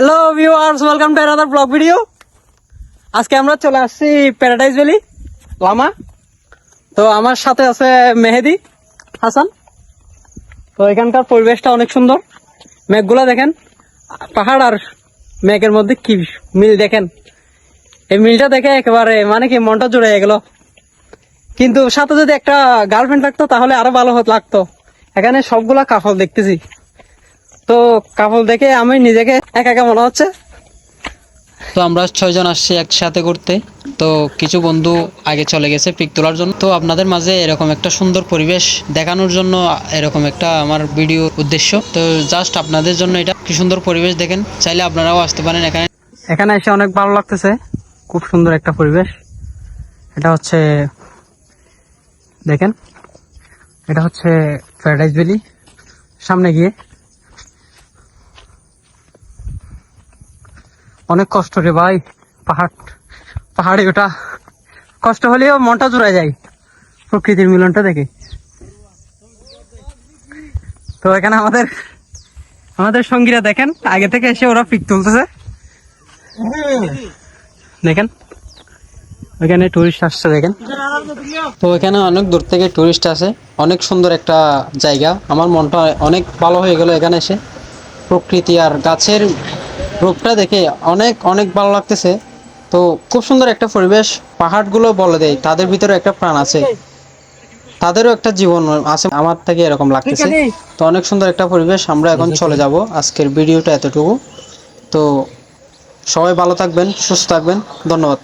Hello viewers welcome to another blog video আজকে আমরা চলে আসছি প্যারাডাইজ ভ্যালি লামা। তো আমার সাথে আছে মেহেদি হাসান। তো এখানকার পরিবেশটা অনেক সুন্দর। মেঘগুলা দেখেন, পাহাড় আর মেঘের মধ্যে কি মিল দেখেন। এই মিলটা দেখে একেবারে মানে কি মনটা জুড়ে গেল। কিন্তু সাথে যদি একটা গার্লফ্রেন্ড থাকতো তাহলে আরও ভালো লাগতো। এখানে সবগুলা কাফল দেখতেছি। তো কাপল দেখে আমি নিজেকে একা একা মনে হচ্ছে। তো আমরা ছয়জন আসছি একসাথে করতে তো কিছু বন্ধু আগে চলে গেছে পিক তোলার জন্য। তো আপনাদের মাঝে এরকম একটা সুন্দর পরিবেশ দেখানোর জন্য এরকম একটা আমার ভিডিও উদ্দেশ্য। তো জাস্ট আপনাদের জন্য এটা কি সুন্দর পরিবেশ দেখেন। চাইলে আপনারাও আসতে পারেন এখানে। এখানে এসে অনেক ভালো লাগতেছে। খুব সুন্দর একটা পরিবেশ। এটা হচ্ছে দেখেন এটা হচ্ছে প্যারাডাইজ ভ্যালি সামনে গিয়ে অনেক কষ্ট রে ভাই, পাহাড়, পাহাড়ে ওটা কষ্ট হলেও মনটা জোড়া যায়, প্রকৃতির মিলনটা দেখে। তো এখানে আমাদের আমাদের সঙ্গীরা দেখেন, আগে থেকে এসে ওরা পিক তুলতেছে। দেখেন, ওইখানে টুরিস্ট আসছে দেখেন। তো এখানে অনেক দূর থেকে টুরিস্ট আসে, অনেক সুন্দর একটা জায়গা। আমার মনটা অনেক ভালো হয়ে গেল এখানে এসে। প্রকৃতি আর গাছের রূপটা দেখে অনেক অনেক ভালো লাগতেছে। তো খুব সুন্দর একটা পরিবেশ পাহাড়গুলো বলে দেয় তাদের ভিতরে একটা প্রাণ আছে। তাদেরও একটা জীবন আছে আমার থেকে এরকম লাগতেছে। তো অনেক সুন্দর একটা পরিবেশ আমরা এখন চলে যাব আজকের ভিডিওটা এতটুকু। তো সবাই ভালো থাকবেন সুস্থ থাকবেন। ধন্যবাদ।